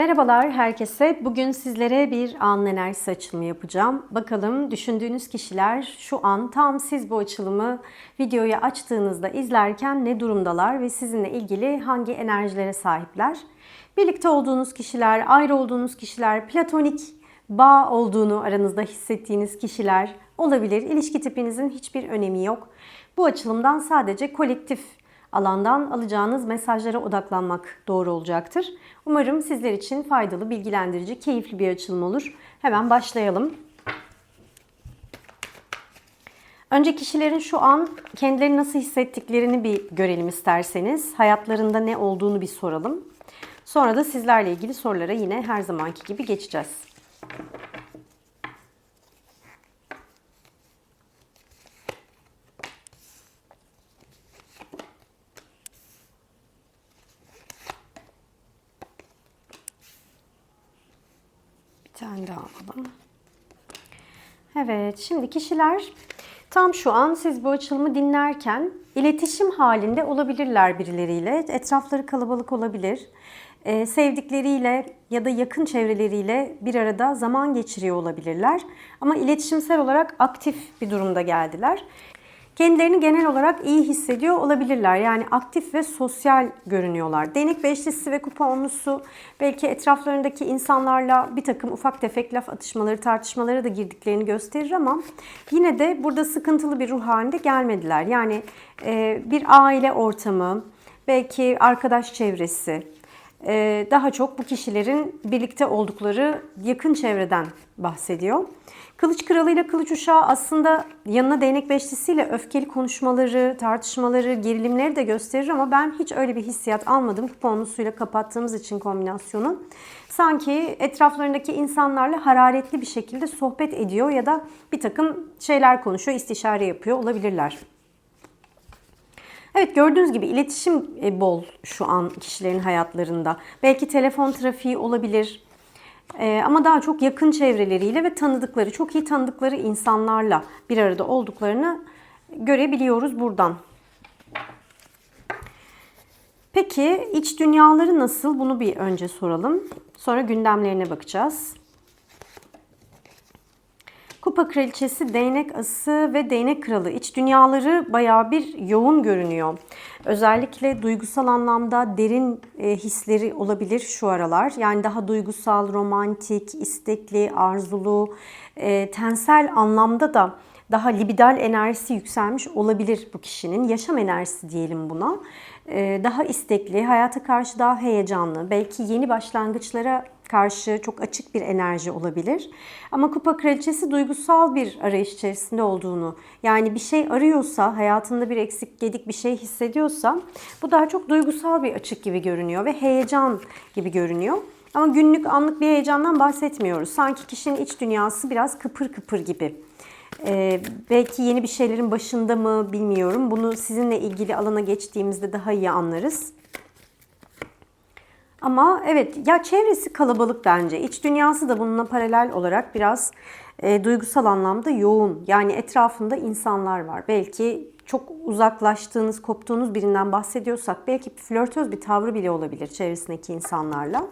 Merhabalar herkese. Bugün sizlere bir an enerjisi açılımı yapacağım. Bakalım düşündüğünüz kişiler şu an tam siz bu açılımı videoyu açtığınızda izlerken ne durumdalar ve sizinle ilgili hangi enerjilere sahipler? Birlikte olduğunuz kişiler, ayrı olduğunuz kişiler, platonik bağ olduğunu aranızda hissettiğiniz kişiler olabilir. İlişki tipinizin hiçbir önemi yok. Bu açılımdan sadece kolektif alandan alacağınız mesajlara odaklanmak doğru olacaktır. Umarım sizler için faydalı, bilgilendirici, keyifli bir açılım olur. Hemen başlayalım. Önce kişilerin şu an kendilerini nasıl hissettiklerini bir görelim isterseniz. Hayatlarında ne olduğunu bir soralım. Sonra da sizlerle ilgili sorulara yine her zamanki gibi geçeceğiz. Bir tane daha alalım. Evet, şimdi kişiler tam şu an siz bu açılımı dinlerken iletişim halinde olabilirler birileriyle. Etrafları kalabalık olabilir. Ee, sevdikleriyle ya da yakın çevreleriyle bir arada zaman geçiriyor olabilirler. Ama iletişimsel olarak aktif bir durumda geldiler. Kendilerini genel olarak iyi hissediyor olabilirler. Yani aktif ve sosyal görünüyorlar. Değnek beşlisi ve kupa onlusu belki etraflarındaki insanlarla bir takım ufak tefek laf atışmaları, tartışmalara da girdiklerini gösterir ama yine de burada sıkıntılı bir ruh halinde gelmediler. Yani e, bir aile ortamı, belki arkadaş çevresi, e, daha çok bu kişilerin birlikte oldukları yakın çevreden bahsediyor. Kılıç Kralı ile Kılıç Uşağı aslında yanına değnek beşlisiyle öfkeli konuşmaları, tartışmaları, gerilimleri de gösterir ama ben hiç öyle bir hissiyat almadım kuponlusuyla kapattığımız için kombinasyonu. Sanki etraflarındaki insanlarla hararetli bir şekilde sohbet ediyor ya da bir takım şeyler konuşuyor, istişare yapıyor olabilirler. Evet gördüğünüz gibi iletişim e, bol şu an kişilerin hayatlarında. Belki telefon trafiği olabilir. Ee, ama daha çok yakın çevreleriyle ve tanıdıkları, çok iyi tanıdıkları insanlarla bir arada olduklarını görebiliyoruz buradan. Peki iç dünyaları nasıl? Bunu bir önce soralım. Sonra gündemlerine bakacağız. Kupa kraliçesi, değnek ası ve değnek kralı iç dünyaları bayağı bir yoğun görünüyor. Özellikle duygusal anlamda derin e, hisleri olabilir şu aralar. Yani daha duygusal, romantik, istekli, arzulu, e, tensel anlamda da daha libidal enerjisi yükselmiş olabilir bu kişinin. Yaşam enerjisi diyelim buna. E, daha istekli, hayata karşı daha heyecanlı, belki yeni başlangıçlara karşı çok açık bir enerji olabilir. Ama kupa kraliçesi duygusal bir arayış içerisinde olduğunu, yani bir şey arıyorsa, hayatında bir eksik gedik bir şey hissediyorsa bu daha çok duygusal bir açık gibi görünüyor ve heyecan gibi görünüyor. Ama günlük anlık bir heyecandan bahsetmiyoruz. Sanki kişinin iç dünyası biraz kıpır kıpır gibi. Ee, belki yeni bir şeylerin başında mı bilmiyorum. Bunu sizinle ilgili alana geçtiğimizde daha iyi anlarız. Ama evet ya çevresi kalabalık bence. İç dünyası da bununla paralel olarak biraz e, duygusal anlamda yoğun. Yani etrafında insanlar var. Belki çok uzaklaştığınız, koptuğunuz birinden bahsediyorsak belki flörtöz bir tavrı bile olabilir çevresindeki insanlarla.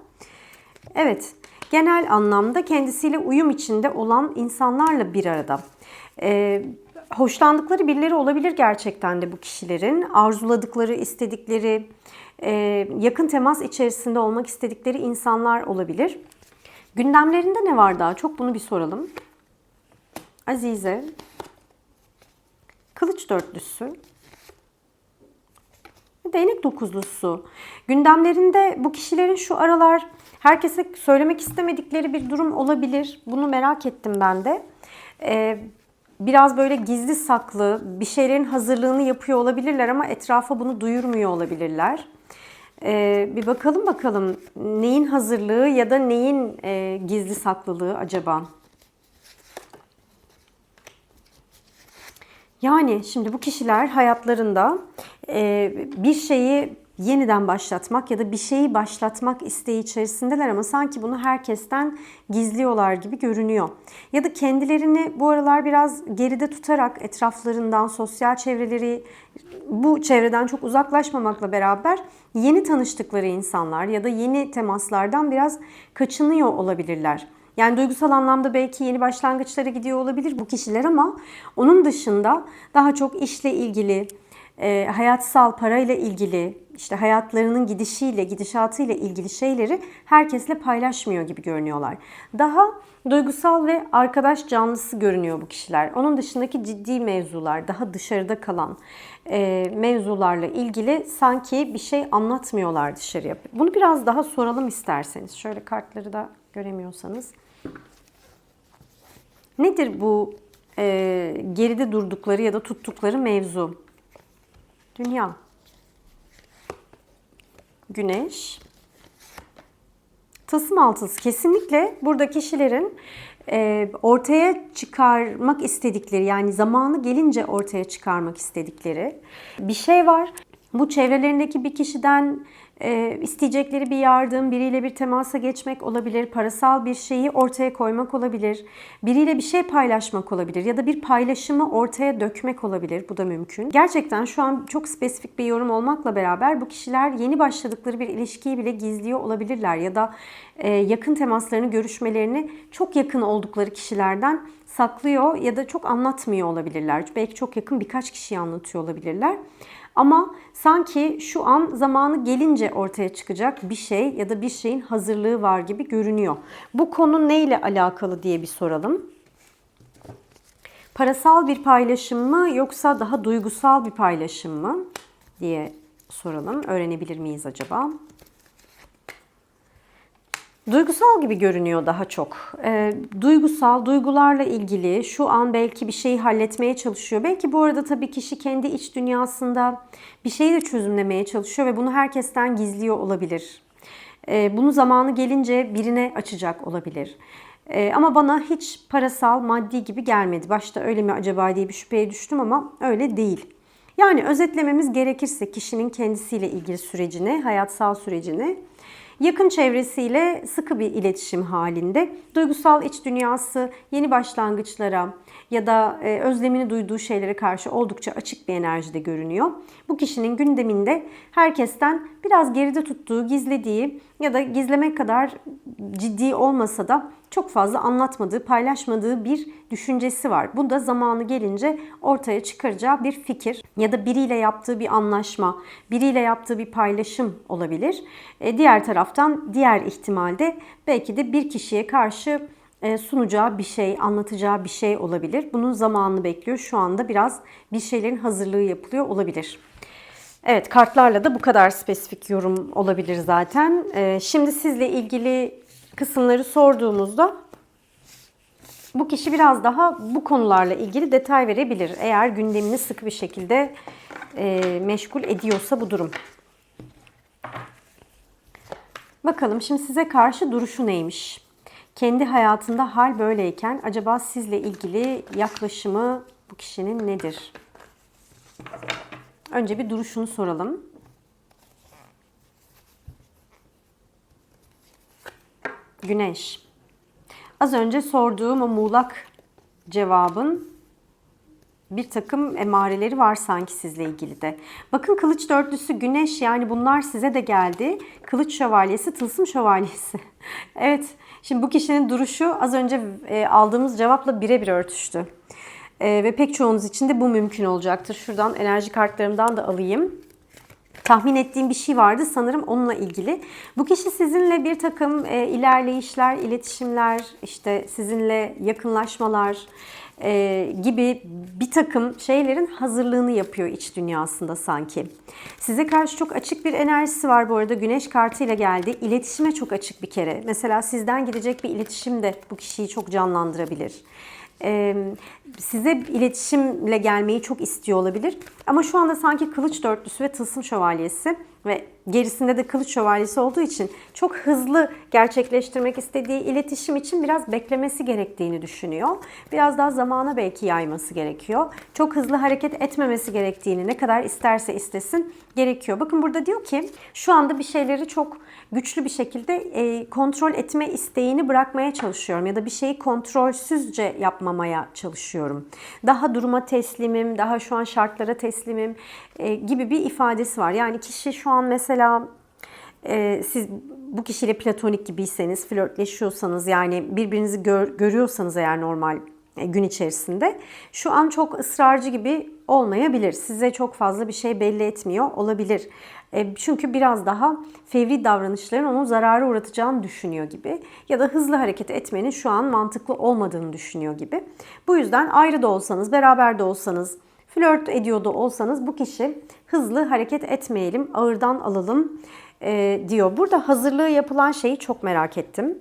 Evet, genel anlamda kendisiyle uyum içinde olan insanlarla bir arada. Ee, hoşlandıkları birileri olabilir gerçekten de bu kişilerin. Arzuladıkları, istedikleri, yakın temas içerisinde olmak istedikleri insanlar olabilir. Gündemlerinde ne var daha çok bunu bir soralım. Azize, Kılıç dörtlüsü, Değnek dokuzlusu. Gündemlerinde bu kişilerin şu aralar herkese söylemek istemedikleri bir durum olabilir. Bunu merak ettim ben de. Ee, biraz böyle gizli saklı bir şeylerin hazırlığını yapıyor olabilirler ama etrafa bunu duyurmuyor olabilirler. Ee, bir bakalım bakalım neyin hazırlığı ya da neyin e, gizli saklılığı acaba? Yani şimdi bu kişiler hayatlarında e, bir şeyi yeniden başlatmak ya da bir şeyi başlatmak isteği içerisindeler ama sanki bunu herkesten gizliyorlar gibi görünüyor. Ya da kendilerini bu aralar biraz geride tutarak etraflarından, sosyal çevreleri bu çevreden çok uzaklaşmamakla beraber yeni tanıştıkları insanlar ya da yeni temaslardan biraz kaçınıyor olabilirler. Yani duygusal anlamda belki yeni başlangıçlara gidiyor olabilir bu kişiler ama onun dışında daha çok işle ilgili, e, hayatsal parayla ilgili, işte hayatlarının gidişiyle, gidişatıyla ilgili şeyleri herkesle paylaşmıyor gibi görünüyorlar. Daha duygusal ve arkadaş canlısı görünüyor bu kişiler. Onun dışındaki ciddi mevzular, daha dışarıda kalan e, mevzularla ilgili sanki bir şey anlatmıyorlar dışarıya. Bunu biraz daha soralım isterseniz. Şöyle kartları da göremiyorsanız. Nedir bu e, geride durdukları ya da tuttukları mevzu? Dünya. Güneş. Tılsım altısı kesinlikle burada kişilerin e, ortaya çıkarmak istedikleri yani zamanı gelince ortaya çıkarmak istedikleri bir şey var. Bu çevrelerindeki bir kişiden e, isteyecekleri bir yardım, biriyle bir temasa geçmek olabilir, parasal bir şeyi ortaya koymak olabilir, biriyle bir şey paylaşmak olabilir ya da bir paylaşımı ortaya dökmek olabilir. Bu da mümkün. Gerçekten şu an çok spesifik bir yorum olmakla beraber bu kişiler yeni başladıkları bir ilişkiyi bile gizliyor olabilirler ya da e, yakın temaslarını, görüşmelerini çok yakın oldukları kişilerden saklıyor ya da çok anlatmıyor olabilirler. Belki çok yakın birkaç kişiyi anlatıyor olabilirler. Ama sanki şu an zamanı gelince ortaya çıkacak bir şey ya da bir şeyin hazırlığı var gibi görünüyor. Bu konu neyle alakalı diye bir soralım. Parasal bir paylaşım mı yoksa daha duygusal bir paylaşım mı diye soralım. Öğrenebilir miyiz acaba? Duygusal gibi görünüyor daha çok. E, duygusal, duygularla ilgili şu an belki bir şeyi halletmeye çalışıyor. Belki bu arada tabii kişi kendi iç dünyasında bir şeyi de çözümlemeye çalışıyor ve bunu herkesten gizliyor olabilir. E, bunu zamanı gelince birine açacak olabilir. E, ama bana hiç parasal, maddi gibi gelmedi. Başta öyle mi acaba diye bir şüpheye düştüm ama öyle değil. Yani özetlememiz gerekirse kişinin kendisiyle ilgili sürecini, hayatsal sürecini Yakın çevresiyle sıkı bir iletişim halinde. Duygusal iç dünyası yeni başlangıçlara ya da e, özlemini duyduğu şeylere karşı oldukça açık bir enerjide görünüyor. Bu kişinin gündeminde herkesten biraz geride tuttuğu, gizlediği ya da gizlemek kadar ciddi olmasa da çok fazla anlatmadığı, paylaşmadığı bir düşüncesi var. Bu da zamanı gelince ortaya çıkaracağı bir fikir ya da biriyle yaptığı bir anlaşma, biriyle yaptığı bir paylaşım olabilir. E, diğer taraftan diğer ihtimalde belki de bir kişiye karşı e, sunacağı bir şey, anlatacağı bir şey olabilir. Bunun zamanını bekliyor. Şu anda biraz bir şeylerin hazırlığı yapılıyor olabilir. Evet kartlarla da bu kadar spesifik yorum olabilir zaten. E, şimdi sizle ilgili kısımları sorduğumuzda bu kişi biraz daha bu konularla ilgili detay verebilir. Eğer gündemini sıkı bir şekilde e, meşgul ediyorsa bu durum. Bakalım şimdi size karşı duruşu neymiş? Kendi hayatında hal böyleyken acaba sizle ilgili yaklaşımı bu kişinin nedir? Önce bir duruşunu soralım. Güneş. Az önce sorduğum o muğlak cevabın bir takım emareleri var sanki sizle ilgili de. Bakın kılıç dörtlüsü güneş yani bunlar size de geldi. Kılıç şövalyesi, tılsım şövalyesi. evet şimdi bu kişinin duruşu az önce e, aldığımız cevapla birebir örtüştü. E, ve pek çoğunuz için de bu mümkün olacaktır. Şuradan enerji kartlarımdan da alayım tahmin ettiğim bir şey vardı sanırım onunla ilgili. Bu kişi sizinle bir takım e, ilerleyişler, iletişimler, işte sizinle yakınlaşmalar e, gibi bir takım şeylerin hazırlığını yapıyor iç dünyasında sanki. Size karşı çok açık bir enerjisi var bu arada. Güneş kartıyla geldi. İletişime çok açık bir kere. Mesela sizden gidecek bir iletişim de bu kişiyi çok canlandırabilir size iletişimle gelmeyi çok istiyor olabilir. Ama şu anda sanki kılıç dörtlüsü ve tılsım şövalyesi ve gerisinde de kılıç şövalyesi olduğu için çok hızlı gerçekleştirmek istediği iletişim için biraz beklemesi gerektiğini düşünüyor. Biraz daha zamana belki yayması gerekiyor. Çok hızlı hareket etmemesi gerektiğini ne kadar isterse istesin gerekiyor. Bakın burada diyor ki şu anda bir şeyleri çok güçlü bir şekilde e, kontrol etme isteğini bırakmaya çalışıyorum ya da bir şeyi kontrolsüzce yapmamaya çalışıyorum. Daha duruma teslimim, daha şu an şartlara teslimim e, gibi bir ifadesi var. Yani kişi şu an mesela e, siz bu kişiyle platonik gibiyseniz, flörtleşiyorsanız yani birbirinizi gör, görüyorsanız eğer normal e, gün içerisinde şu an çok ısrarcı gibi olmayabilir. Size çok fazla bir şey belli etmiyor olabilir. E, çünkü biraz daha fevri davranışların onu zarara uğratacağını düşünüyor gibi ya da hızlı hareket etmenin şu an mantıklı olmadığını düşünüyor gibi. Bu yüzden ayrı da olsanız, beraber de olsanız, flört ediyor da olsanız bu kişi hızlı hareket etmeyelim, ağırdan alalım e, diyor. Burada hazırlığı yapılan şeyi çok merak ettim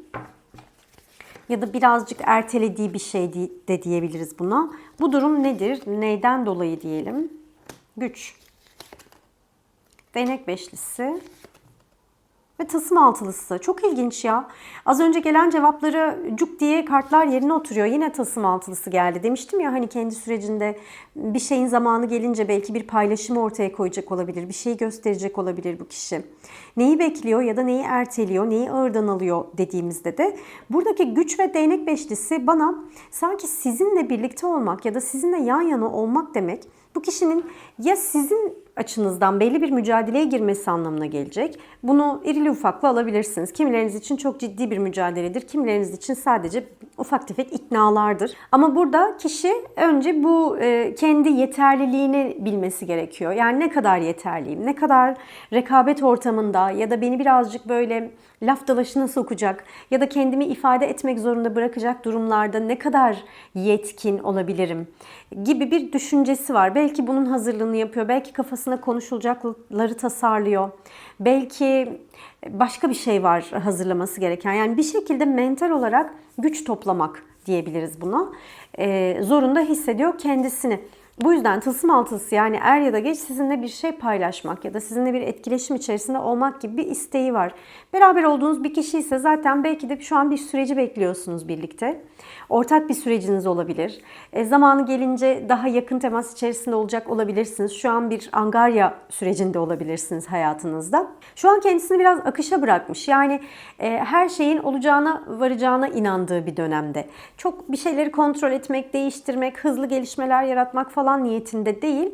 ya da birazcık ertelediği bir şey de diyebiliriz buna. Bu durum nedir? Neyden dolayı diyelim? Güç. Değnek beşlisi ve tasım altılısı. Çok ilginç ya. Az önce gelen cevapları cuk diye kartlar yerine oturuyor. Yine tasım altılısı geldi. Demiştim ya hani kendi sürecinde bir şeyin zamanı gelince belki bir paylaşımı ortaya koyacak olabilir. Bir şeyi gösterecek olabilir bu kişi. Neyi bekliyor ya da neyi erteliyor, neyi ağırdan alıyor dediğimizde de buradaki güç ve değnek beşlisi bana sanki sizinle birlikte olmak ya da sizinle yan yana olmak demek bu kişinin ya sizin açınızdan belli bir mücadeleye girmesi anlamına gelecek. Bunu irili ufaklı alabilirsiniz. Kimileriniz için çok ciddi bir mücadeledir. Kimileriniz için sadece ufak tefek iknalardır. Ama burada kişi önce bu e, kendi yeterliliğini bilmesi gerekiyor. Yani ne kadar yeterliyim, ne kadar rekabet ortamında ya da beni birazcık böyle laf dalaşına sokacak ya da kendimi ifade etmek zorunda bırakacak durumlarda ne kadar yetkin olabilirim gibi bir düşüncesi var. Belki bunun hazırlığını yapıyor, belki kafasında konuşulacakları tasarlıyor. Belki başka bir şey var hazırlaması gereken. Yani bir şekilde mental olarak güç toplamak diyebiliriz buna. Ee, zorunda hissediyor kendisini. Bu yüzden tılsım altısı yani er ya da geç sizinle bir şey paylaşmak ya da sizinle bir etkileşim içerisinde olmak gibi bir isteği var. Beraber olduğunuz bir kişi ise zaten belki de şu an bir süreci bekliyorsunuz birlikte. Ortak bir süreciniz olabilir. E, zamanı gelince daha yakın temas içerisinde olacak olabilirsiniz. Şu an bir angarya sürecinde olabilirsiniz hayatınızda. Şu an kendisini biraz akışa bırakmış. Yani e, her şeyin olacağına varacağına inandığı bir dönemde. Çok bir şeyleri kontrol etmek, değiştirmek, hızlı gelişmeler yaratmak falan niyetinde değil.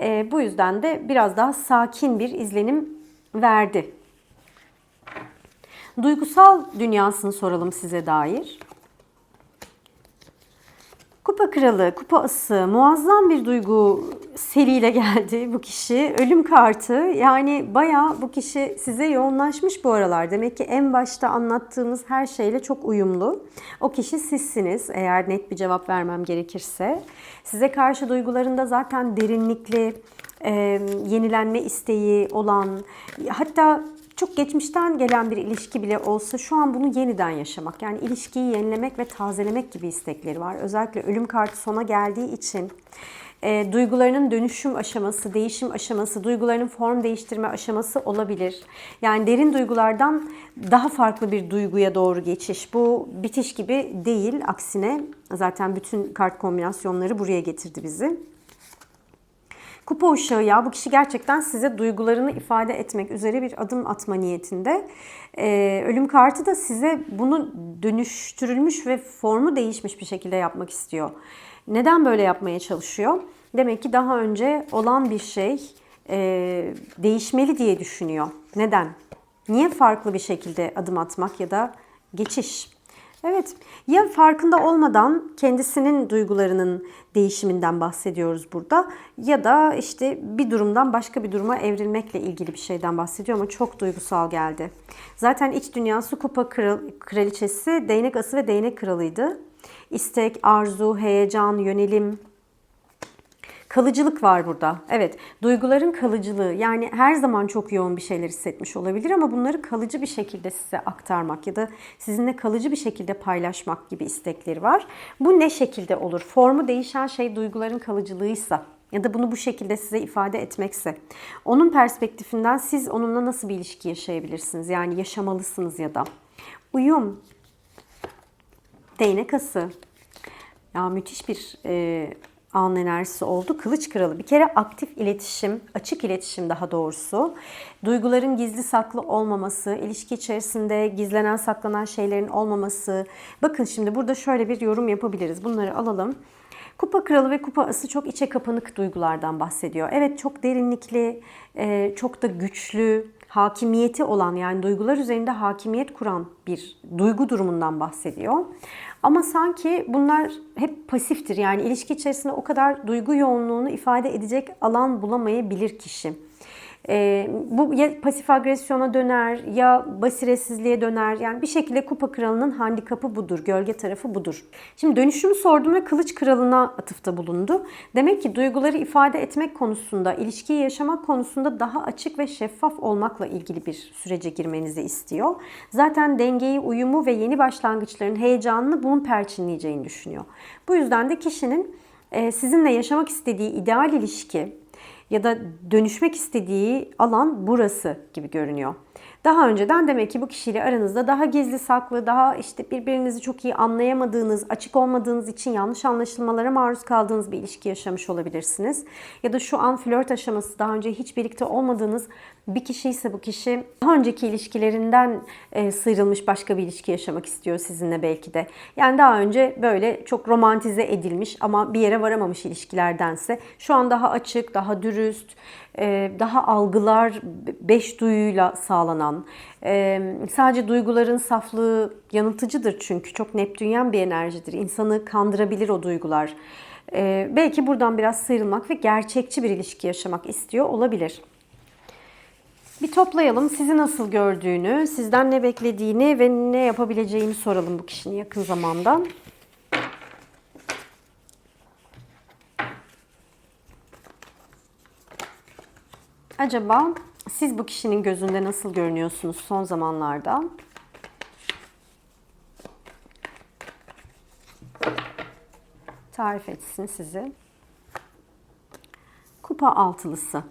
E, bu yüzden de biraz daha sakin bir izlenim verdi. Duygusal dünyasını soralım size dair. Kupa kralı, kupa ası, muazzam bir duygu seriyle geldi bu kişi. Ölüm kartı yani baya bu kişi size yoğunlaşmış bu aralar. Demek ki en başta anlattığımız her şeyle çok uyumlu. O kişi sizsiniz eğer net bir cevap vermem gerekirse. Size karşı duygularında zaten derinlikli, e, yenilenme isteği olan hatta çok geçmişten gelen bir ilişki bile olsa şu an bunu yeniden yaşamak. Yani ilişkiyi yenilemek ve tazelemek gibi istekleri var. Özellikle ölüm kartı sona geldiği için e, duygularının dönüşüm aşaması, değişim aşaması, duygularının form değiştirme aşaması olabilir. Yani derin duygulardan daha farklı bir duyguya doğru geçiş. Bu bitiş gibi değil. Aksine zaten bütün kart kombinasyonları buraya getirdi bizi. Kupa uşağı ya bu kişi gerçekten size duygularını ifade etmek üzere bir adım atma niyetinde. Ee, ölüm kartı da size bunu dönüştürülmüş ve formu değişmiş bir şekilde yapmak istiyor. Neden böyle yapmaya çalışıyor? Demek ki daha önce olan bir şey e, değişmeli diye düşünüyor. Neden? Niye farklı bir şekilde adım atmak ya da geçiş? Evet, ya farkında olmadan kendisinin duygularının değişiminden bahsediyoruz burada ya da işte bir durumdan başka bir duruma evrilmekle ilgili bir şeyden bahsediyor ama çok duygusal geldi. Zaten iç dünyası kupa kral, kraliçesi, değnek ası ve değnek kralıydı. İstek, arzu, heyecan, yönelim, Kalıcılık var burada. Evet, duyguların kalıcılığı. Yani her zaman çok yoğun bir şeyler hissetmiş olabilir ama bunları kalıcı bir şekilde size aktarmak ya da sizinle kalıcı bir şekilde paylaşmak gibi istekleri var. Bu ne şekilde olur? Formu değişen şey duyguların kalıcılığıysa ya da bunu bu şekilde size ifade etmekse onun perspektifinden siz onunla nasıl bir ilişki yaşayabilirsiniz? Yani yaşamalısınız ya da. Uyum, değnek ası. Ya müthiş bir e, an enerjisi oldu. Kılıç kralı. Bir kere aktif iletişim, açık iletişim daha doğrusu. Duyguların gizli saklı olmaması, ilişki içerisinde gizlenen saklanan şeylerin olmaması. Bakın şimdi burada şöyle bir yorum yapabiliriz. Bunları alalım. Kupa kralı ve kupa ası çok içe kapanık duygulardan bahsediyor. Evet çok derinlikli, e, çok da güçlü, hakimiyeti olan yani duygular üzerinde hakimiyet kuran bir duygu durumundan bahsediyor. Ama sanki bunlar hep pasiftir. Yani ilişki içerisinde o kadar duygu yoğunluğunu ifade edecek alan bulamayabilir kişi. Ee, bu ya pasif agresyona döner ya basiretsizliğe döner. Yani bir şekilde kupa kralının handikapı budur. Gölge tarafı budur. Şimdi dönüşümü sordum ve kılıç kralına atıfta bulundu. Demek ki duyguları ifade etmek konusunda, ilişkiyi yaşamak konusunda daha açık ve şeffaf olmakla ilgili bir sürece girmenizi istiyor. Zaten dengeyi, uyumu ve yeni başlangıçların heyecanını bunun perçinleyeceğini düşünüyor. Bu yüzden de kişinin e, sizinle yaşamak istediği ideal ilişki, ya da dönüşmek istediği alan burası gibi görünüyor. Daha önceden demek ki bu kişiyle aranızda daha gizli saklı, daha işte birbirinizi çok iyi anlayamadığınız, açık olmadığınız için yanlış anlaşılmalara maruz kaldığınız bir ilişki yaşamış olabilirsiniz. Ya da şu an flört aşaması daha önce hiç birlikte olmadığınız bir kişi ise bu kişi daha önceki ilişkilerinden e, sıyrılmış başka bir ilişki yaşamak istiyor sizinle belki de. Yani daha önce böyle çok romantize edilmiş ama bir yere varamamış ilişkilerdense şu an daha açık, daha dürüst, e, daha algılar beş duyuyla sağlanan, e, sadece duyguların saflığı yanıltıcıdır çünkü çok Neptünyen bir enerjidir. İnsanı kandırabilir o duygular. Belki buradan biraz sıyrılmak ve gerçekçi bir ilişki yaşamak istiyor olabilir. Bir toplayalım. Sizi nasıl gördüğünü, sizden ne beklediğini ve ne yapabileceğini soralım bu kişinin yakın zamanda. Acaba siz bu kişinin gözünde nasıl görünüyorsunuz son zamanlarda? Tarif etsin sizi. Kupa altılısı.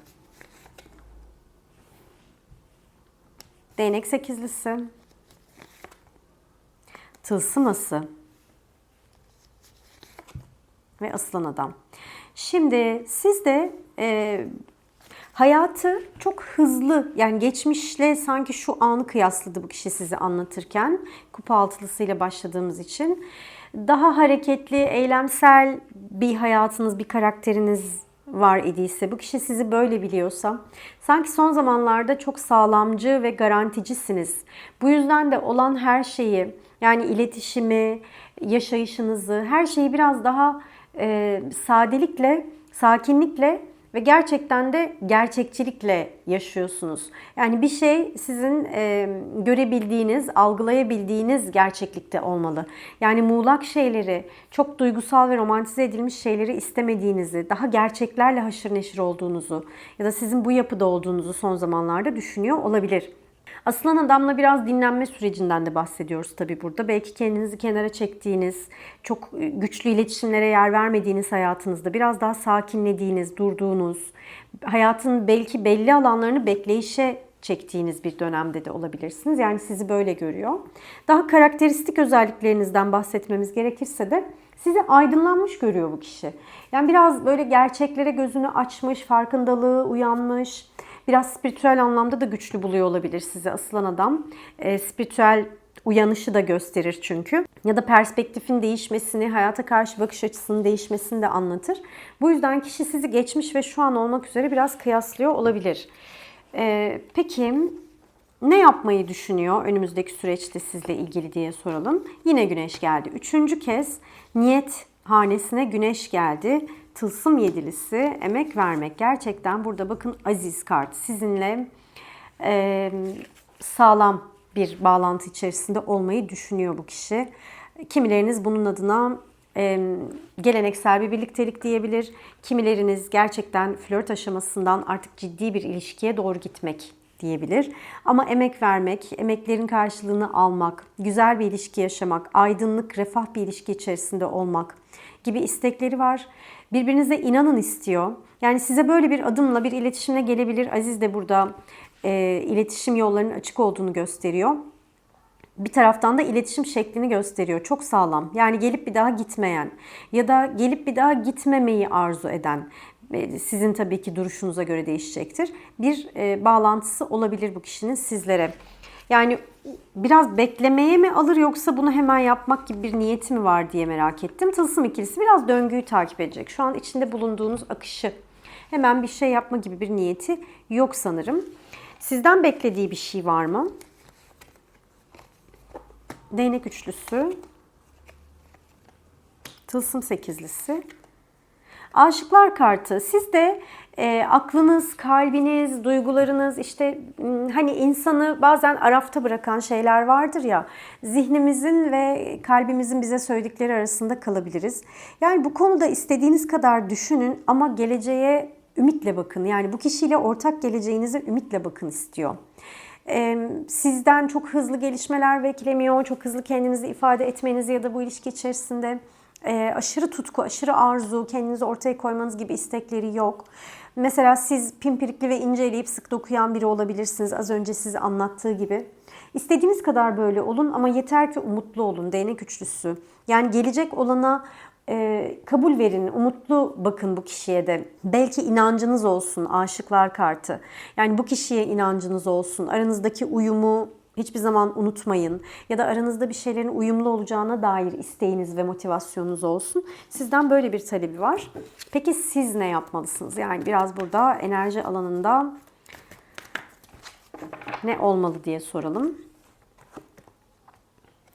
Değnek sekizlisi. Tılsıması. Ve aslan adam. Şimdi siz de e, hayatı çok hızlı yani geçmişle sanki şu anı kıyasladı bu kişi sizi anlatırken kupa altılısıyla başladığımız için daha hareketli, eylemsel bir hayatınız, bir karakteriniz var idiyse, bu kişi sizi böyle biliyorsa, sanki son zamanlarda çok sağlamcı ve garanticisiniz. Bu yüzden de olan her şeyi, yani iletişimi, yaşayışınızı, her şeyi biraz daha e, sadelikle, sakinlikle ve gerçekten de gerçekçilikle yaşıyorsunuz. Yani bir şey sizin e, görebildiğiniz, algılayabildiğiniz gerçeklikte olmalı. Yani muğlak şeyleri, çok duygusal ve romantize edilmiş şeyleri istemediğinizi, daha gerçeklerle haşır neşir olduğunuzu ya da sizin bu yapıda olduğunuzu son zamanlarda düşünüyor olabilir. Aslan adamla biraz dinlenme sürecinden de bahsediyoruz tabii burada. Belki kendinizi kenara çektiğiniz, çok güçlü iletişimlere yer vermediğiniz hayatınızda biraz daha sakinlediğiniz, durduğunuz, hayatın belki belli alanlarını bekleyişe çektiğiniz bir dönemde de olabilirsiniz. Yani sizi böyle görüyor. Daha karakteristik özelliklerinizden bahsetmemiz gerekirse de sizi aydınlanmış görüyor bu kişi. Yani biraz böyle gerçeklere gözünü açmış, farkındalığı uyanmış, Biraz spiritüel anlamda da güçlü buluyor olabilir sizi asılan adam. E, spiritüel uyanışı da gösterir çünkü. Ya da perspektifin değişmesini, hayata karşı bakış açısının değişmesini de anlatır. Bu yüzden kişi sizi geçmiş ve şu an olmak üzere biraz kıyaslıyor olabilir. Ee, peki ne yapmayı düşünüyor önümüzdeki süreçte sizle ilgili diye soralım. Yine güneş geldi. Üçüncü kez niyet hanesine güneş geldi. Tılsım yedilisi, emek vermek. Gerçekten burada bakın aziz kart sizinle e, sağlam bir bağlantı içerisinde olmayı düşünüyor bu kişi. Kimileriniz bunun adına e, geleneksel bir birliktelik diyebilir. Kimileriniz gerçekten flört aşamasından artık ciddi bir ilişkiye doğru gitmek diyebilir. Ama emek vermek, emeklerin karşılığını almak, güzel bir ilişki yaşamak, aydınlık, refah bir ilişki içerisinde olmak gibi istekleri var. Birbirinize inanın istiyor. Yani size böyle bir adımla bir iletişime gelebilir. Aziz de burada e, iletişim yollarının açık olduğunu gösteriyor. Bir taraftan da iletişim şeklini gösteriyor. Çok sağlam. Yani gelip bir daha gitmeyen ya da gelip bir daha gitmemeyi arzu eden sizin tabii ki duruşunuza göre değişecektir. Bir e, bağlantısı olabilir bu kişinin sizlere. Yani biraz beklemeye mi alır yoksa bunu hemen yapmak gibi bir niyeti mi var diye merak ettim. Tılsım ikilisi biraz döngüyü takip edecek. Şu an içinde bulunduğunuz akışı hemen bir şey yapma gibi bir niyeti yok sanırım. Sizden beklediği bir şey var mı? Değnek üçlüsü. Tılsım sekizlisi. Aşıklar kartı. Siz de e, aklınız, kalbiniz, duygularınız işte hani insanı bazen arafta bırakan şeyler vardır ya. Zihnimizin ve kalbimizin bize söyledikleri arasında kalabiliriz. Yani bu konuda istediğiniz kadar düşünün ama geleceğe ümitle bakın. Yani bu kişiyle ortak geleceğinize ümitle bakın istiyor Ee, sizden çok hızlı gelişmeler beklemiyor, çok hızlı kendinizi ifade etmenizi ya da bu ilişki içerisinde e, aşırı tutku, aşırı arzu, kendinizi ortaya koymanız gibi istekleri yok. Mesela siz pimpirikli ve inceleyip sık dokuyan biri olabilirsiniz az önce size anlattığı gibi. İstediğiniz kadar böyle olun ama yeter ki umutlu olun. Değnek üçlüsü. Yani gelecek olana e, kabul verin, umutlu bakın bu kişiye de. Belki inancınız olsun, aşıklar kartı. Yani bu kişiye inancınız olsun. Aranızdaki uyumu hiçbir zaman unutmayın. Ya da aranızda bir şeylerin uyumlu olacağına dair isteğiniz ve motivasyonunuz olsun. Sizden böyle bir talebi var. Peki siz ne yapmalısınız? Yani biraz burada enerji alanında ne olmalı diye soralım.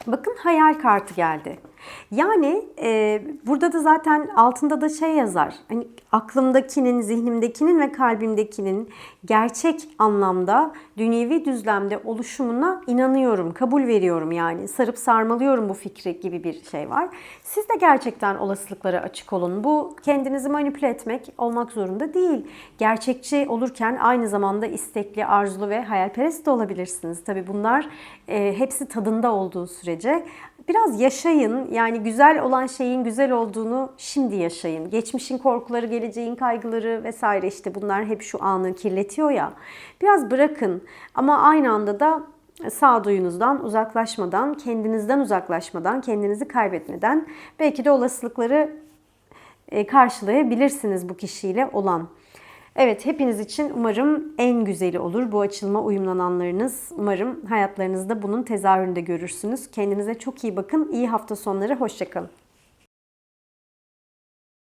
Bakın hayal kartı geldi. Yani e, burada da zaten altında da şey yazar. Hani aklımdakinin, zihnimdekinin ve kalbimdekinin gerçek anlamda dünyevi düzlemde oluşumuna inanıyorum, kabul veriyorum yani. Sarıp sarmalıyorum bu fikri gibi bir şey var. Siz de gerçekten olasılıklara açık olun. Bu kendinizi manipüle etmek olmak zorunda değil. Gerçekçi olurken aynı zamanda istekli, arzulu ve hayalperest de olabilirsiniz. Tabii bunlar e, hepsi tadında olduğu sürece biraz yaşayın. Yani güzel olan şeyin güzel olduğunu şimdi yaşayın. Geçmişin korkuları, geleceğin kaygıları vesaire işte bunlar hep şu anı kirletiyor ya. Biraz bırakın ama aynı anda da sağduyunuzdan uzaklaşmadan, kendinizden uzaklaşmadan, kendinizi kaybetmeden belki de olasılıkları e, karşılayabilirsiniz bu kişiyle olan. Evet hepiniz için umarım en güzeli olur bu açılma uyumlananlarınız. Umarım hayatlarınızda bunun tezahüründe görürsünüz. Kendinize çok iyi bakın. İyi hafta sonları. Hoşçakalın.